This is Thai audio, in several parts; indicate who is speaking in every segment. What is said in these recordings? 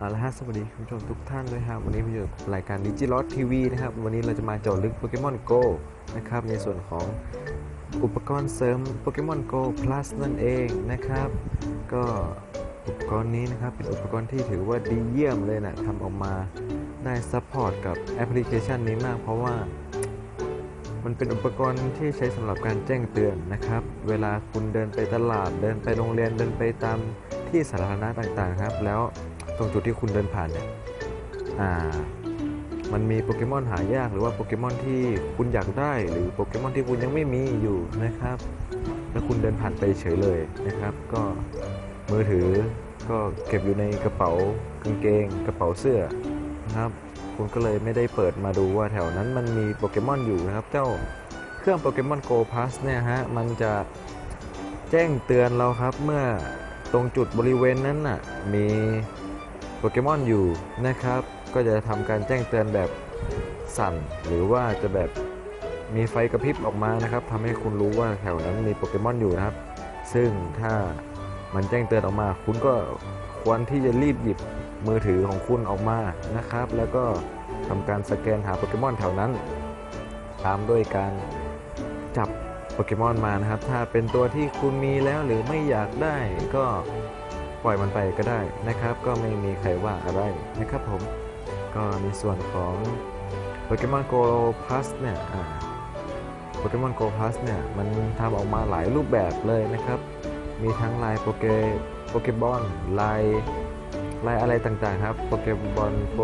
Speaker 1: เอาละฮะสวัสดีคุณผู้ชมทุกท่านด้วยครับวันนี้มาอยู่กับรายการดิจิลอ t ทีวีนะครับ วันนี้เราจะมาเจาะลึกโปเกมอน Go นะครับ ในส่วนของอุปกรณ์เสริมโปเกมอน Go Plus นั่นเองนะครับ ก็อุปกรณ์นี้นะครับ เป็นอุปกรณ์ที่ถือว่าดีเยี่ยมเลยนะทำออกมาได้ซัพพอร์ตกับแอปพลิเคชันนี้มาก เพราะว่า มันเป็นอุปกรณ์ที่ใช้สำหรับการแจ้งเตือนนะครับ เวลาคุณเดินไปตลาดเดินไปโรงเรียนเดินไปตามที่สาธารณะต่างๆครับ แล้ว ตรงจุดที่คุณเดินผ่านเนี่ยอ่ามันมีโปเกมอนหายากหรือว่าโปเกมอนที่คุณอยากได้หรือโปเกมอนที่คุณยังไม่มีอยู่นะครับ แล้วคุณเดินผ่านไปเฉยเลยนะครับ ก็มือถือก็เก็บอยู่ในกระเป๋ากางเกง กระเป๋าเสื้อนะครับ คุณก็เลยไม่ได้เปิดมาดูว่าแถวนั้นมันมีโปเกมอนอยู่นะครับ เจ้าเครื่องโปเกมอน Go Plus เนี่ยฮะมันจะแจ้งเตือนเราครับเมื่อตรงจุดบริเวณนั้นน่ะมี โปเกมอนอยู่นะครับ ก็จะทำการแจ้งเตือนแบบสั่น หรือว่าจะแบบมีไฟกระพริบออกมานะครับทำให้คุณรู้ว่าแถวนั้นมีโปเกมอนอยู่นะครับ ซึ่งถ้ามันแจ้งเตือนออกมา คุณก็ควรที่จะรีบหยิบมือถือของคุณออกมานะครับ แล้วก็ทำการสแกนหาโปเกมอนแถวนั้น ตามด้วยการจับโปเกมอนมานะครับ ถ้าเป็นตัวที่คุณมีแล้วหรือไม่อยากได้ก็ ปล่อยมันไปก็ได้นะครับ ก็ไม่มีใครว่าอะไรนะครับผมก็ในส่วนของโปเกมอน Go Plus เนี่ยโปเกมอน Go Plus เนี่ย มันทำออกมาหลายรูปแบบเลยนะครับ มีทั้งลายโปเกโปเกบอลลายลายอะไรต่างๆครับโปเกบอลโป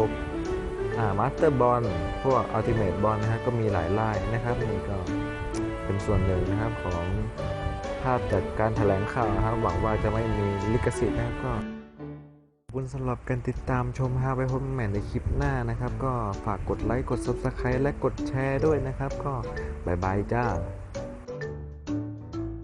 Speaker 1: อ่ามาสเตอร์บอลพวกอัลติเม e บอลนะฮะก็มีหลายลายนะครับนี่ก็เป็นส่วนหนึ่งนะครับของาพจากการแถลงข่าวนะครับหวังว่าจะไม่มีลิขสิทธิ์นะครับก็ขอบคุณสำหรับการติดตามชมฮาไว้พบกันใหม่ในคลิปหน้านะครับ ก็ฝากกดไลค์กด Subscribe และกดแชร์ด้วยนะครับ ก็บายบายจ้า